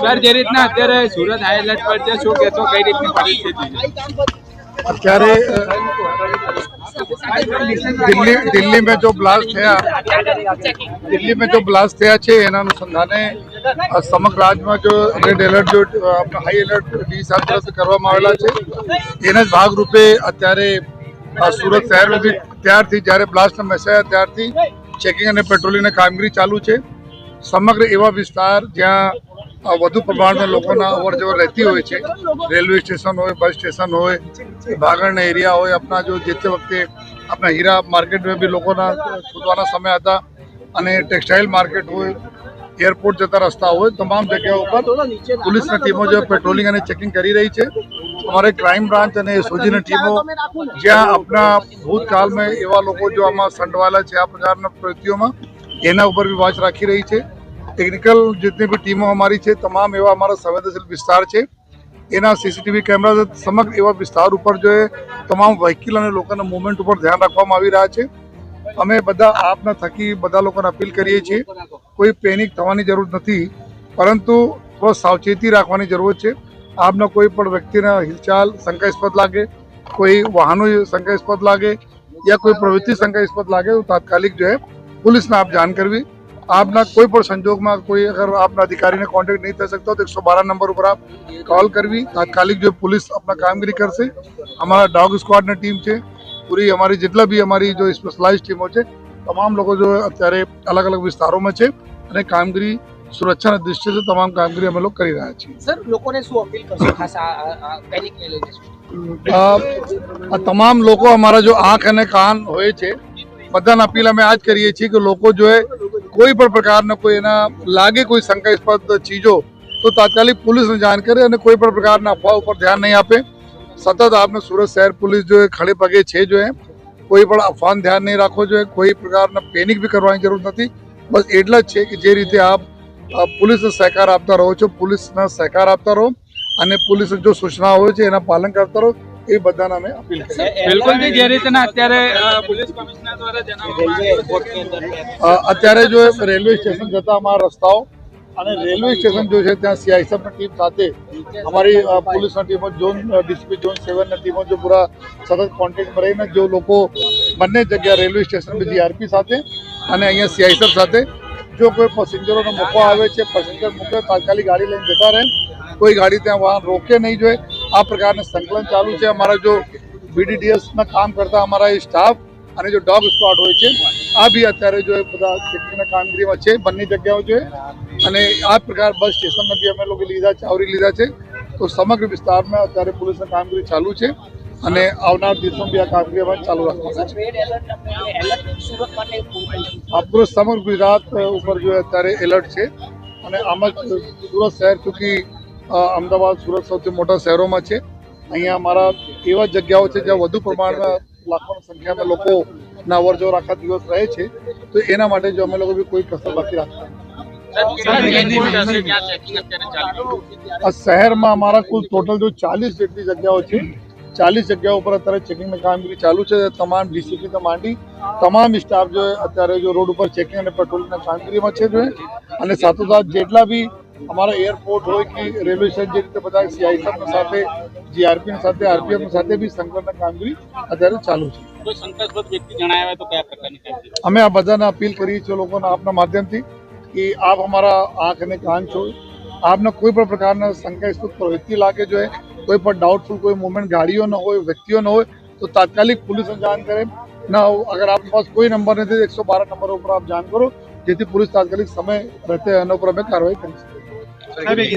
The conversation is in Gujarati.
સર, જે રીતના અત્યારે સુરત હાઈ એલર્ટ પર છે, શું કહેશો, કઈ રીતની પરિસ્થિતિ અત્યારે, દિલ્હી દિલ્હી મેં જો બ્લાસ્ટ થયા, દિલ્હી મેં જો બ્લાસ્ટ થયા છે, એના અનુસંધાને સમગ્ર રાજ્યમાં જો રેડ એલર્ટ જો હાઈ એલર્ટ ડી સાત કરવામાં આવેલા છે, એના જ ભાગરૂપે અત્યારે સુરત શહેરમાં ત્યારથી જ્યારે બ્લાસ્ટના મેસેજ ત્યારથી ચેકિંગ અને પેટ્રોલિંગની કામગીરી ચાલુ છે. સમગ્ર એવા વિસ્તાર જ્યાં વધુ પ્રમાણમાં લોકોના અવર જવર રહેતી હોય છે. રેલવે સ્ટેશન હોય, બસ સ્ટેશન હોય, ભાગળના એરિયા હોય, આપણા જો જે તે વખતે આપણા હીરા માર્કેટમાં બી લોકોના છૂટવાના સમય હતા અને ટેક્સટાઇલ માર્કેટ હોય, એરપોર્ટ જતા રસ્તા હોય, તમામ જગ્યાઓ ઉપર પોલીસની ટીમો જે પેટ્રોલિંગ અને ચેકિંગ કરી રહી છે. અમારે ક્રાઇમ બ્રાન્ચ અને એસઓજીની ટીમો જ્યાં આપણા ભૂતકાળમાં એવા લોકો જો આમાં સંડવાયેલા છે, આ પ્રકારના પ્રવૃત્તિઓમાં એના ઉપર બી વાચ રાખી રહી છે. ટેકનિકલ જેટલી બી ટીમો અમારી છે તમામ એવા અમારા સંવેદનશીલ વિસ્તાર છે એના સીસીટીવી કેમેરા સમગ્ર એવા વિસ્તાર ઉપર જોઈએ તમામ વ્હીકલ અને લોકોના મુવમેન્ટ ઉપર ધ્યાન રાખવામાં આવી રહ્યા છે અમે બધા આપના થકી બધા લોકોને અપીલ કરીએ છીએ કોઈ પેનિક થવાની જરૂર નથી પરંતુ થોડો સાવચેતી રાખવાની જરૂર છે આપના કોઈ પણ વ્યક્તિને હિલચાલ શંકાસ્પદ લાગે કોઈ વાહનો શંકાસ્પદ લાગે યા કોઈ પ્રવૃત્તિ શંકાસ્પદ લાગે તો તાત્કાલિક જો પોલીસને આપ જાણ કરવી આપના કોઈ પણ સંજોગમાં કોઈ અગર આપના અધિકારીને કોન્ટેક્ટ નહીં થઈ શકતો તો એકસો બાર નંબર ઉપર આપ કોલ કરવી. તાત્કાલિક જો પોલીસ આપણા કામગીરી કરશે. અમારા ડોગ સ્કવાડની ટીમ છે. પૂરી અમારી જેટલા બી અમારી જો સ્પેશલાઇઝ ટીમો છે તમામ લોકો જો અત્યારે અલગ અલગ વિસ્તારોમાં છે અને કામગીરી સુરક્ષાના દ્રષ્ટિએ તમામ કામગીરી અમે લોકો કરી રહ્યા છીએ. સર લોકોને શું અપીલ કરશો? ખાસ આ પેનિકને તમામ લોકો અમારા જો આંખ અને કાન હોય છે બધાને અપીલ અમે આ જ કરીએ છીએ કે લોકો જોએ કોઈ પણ પ્રકારના કોઈ એના લાગે કોઈ શંકાસ્પદ ચીજો, તો તાત્કાલિક પોલીસને જાણ કરે અને કોઈ પણ પ્રકારના અફવા ઉપર ધ્યાન નહીં આપે. સતત આપને સુરત શહેર પોલીસ જો ખડે પગે છે જો કોઈ પણ અફવાને ધ્યાન નહીં રાખવો જોઈએ કોઈ પ્રકારના પેનિક બી કરવાની જરૂર નથી. બસ એટલા જ છે કે જે રીતે આપ પોલીસને સહકાર આપતા રહો છો, પોલીસના સહકાર આપતા રહો અને પોલીસ જો સૂચના હોય છે એના પાલન કરતા રહો. એ બધાને અમે અપીલ બિલકુલ જે રીતના અત્યારે પોલીસ કમિશનર દ્વારા જણાવવામાં આવ્યું છે અ, અત્યારે જો રેલવે સ્ટેશન જતા અમારા રસ્તાઓ અને રેલવે સ્ટેશન જો છે ત્યાં સીઆઈએસએફની ટીમ સાથે અમારી પોલીસની ટીમો ઝોન ડીસીપી ઝોન સેવનની ટીમો જો પૂરા સતત કોન્ટેક્ટમાં રહીને જો લોકો બંને જગ્યા રેલવે સ્ટેશન પર જીઆરપી સાથે અને અહીંયા સીઆઈએસએફ સાથે જો કોઈ પેસેન્જરોનો મૂકવા આવે છે પેસેન્જર મૂકે તાત્કાલિક ગાડી લઈને જતા રહે કોઈ ગાડી ત્યાં વાહન રોકે નહીં જોઈએ આ પ્રકારનું સંકલન ચાલુ છે. અમારા જો બીડીડીએસના કામ કરતા અમારા એ સ્ટાફ અને જો ડોગ સ્ક્વોડ હોય છે આ બી અત્યારે જો એ બધા ચેકિંગના કામગીરીમાં છે બંને જગ્યાઓ છે. અને આ પ્રકાર બસ સ્ટેશનમાં બી અમે લોકો લીધા છે આવરી લીધા છે. તો સમગ્ર વિસ્તારમાં અત્યારે પોલીસની કામગીરી ચાલુ છે અને આવનાર દિવસોમાં બી આ કામગીરી અમારે ચાલુ રાખવાના છે. રેડ એલર્ટ એલર્ટ સુરત માટે પૂરું થયું છે. આ પૂરો સમગ્ર ગુજરાત ઉપર જો અત્યારે એલર્ટ છે. અને આમાં જ સુરત શહેર ચૂંકી અમદાવાદ, સુરત સૌથી મોટા શહેરોમાં છે. અહીંયા અમારા એવા જગ્યાઓ છે જ્યાં વધુ પ્રમાણમાં લાખોની સંખ્યામાં લોકો ના અવર આખા દિવસ રહે છે. તો એના માટે જો અમે લોકો બી કોઈ કસર બાકી રાખતા શહેરમાં અમારા કુલ ટોટલ જો ચાલીસ જેટલી જગ્યાઓ છે. ચાલીસ જગ્યાઓ પર અત્યારે ચેકિંગની કામગીરી ચાલુ છે. તમામ ડીસીપી તો માંડી. તમામ સ્ટાફ જો અત્યારે જો રોડ ઉપર ચેકિંગ અને પેટ્રોલિંગના કામગીરીમાં છે અને સાથોસાથ જેટલા બી અમારા એરપોર્ટ હોય કે રેલવે સ્ટેશન જે રીતે બધા સીઆઈએસએફ સાથે જીઆરપી સાથે આરપીએફ સાથે બી સંકલન કામગીરી અત્યારે ચાલુ છે. અમે આ બધાને અપીલ કરીએ છીએ લોકોને આપના માધ્યમથી કે આપ અમારા આંખ અને કાન છો આપને કોઈ પણ પ્રકારના શંકાસ્પદ પ્રવૃત્તિ લાગે જો કોઈ પણ ડાઉટફુલ કોઈ મુવમેન્ટ ગાડીઓ ન હોય વ્યક્તિઓ ન હોય તો તાત્કાલિક પોલીસને જાણ કરે. ના અગર આપણી પાસે કોઈ નંબર નથી એકસો બાર નંબર ઉપર આપ જાણ કરો જેથી પોલીસ તાત્કાલિક સમય રહેતે એના ઉપર અમે કાર્યવાહી કરી શકીએ Tabii ki.